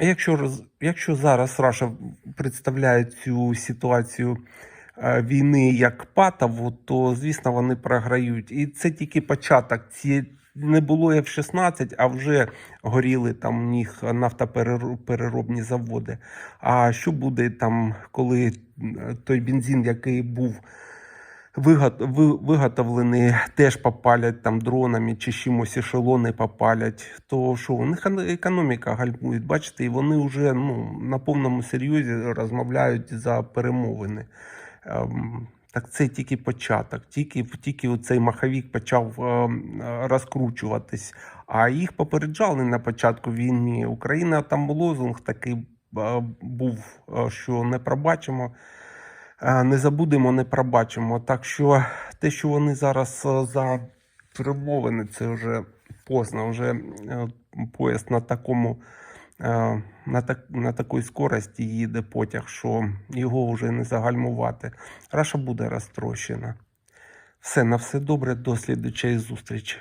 Якщо, якщо зараз Раша представляє цю ситуацію е, війни як патову, то звісно вони програють. І це тільки початок. Ці не було F-16, а вже горіли там у них нафтопереробні заводи. А що буде там, коли е, той бензин, який був вигот- ви- виготовлений, теж попалять там дронами чи чимось ешелони попалять, то що у них економіка гальмує, бачите, і вони вже ну, на повному серйозі розмовляють за перемовини. Ем, Так це тільки початок, тільки, тільки цей маховік почав ем, розкручуватись. А їх попереджали на початку війни. Україна там лозунг такий е, був, е, що не пробачимо. Е, Не забудемо, не пробачимо. Так що те, що вони зараз е, за перемовини, це вже поздно. Вже е, поїзд на такому на, так, на такій скорості їде потяг, що його вже не загальмувати. Раша буде розтрощена. Все, на все добре, до слідучої зустрічі.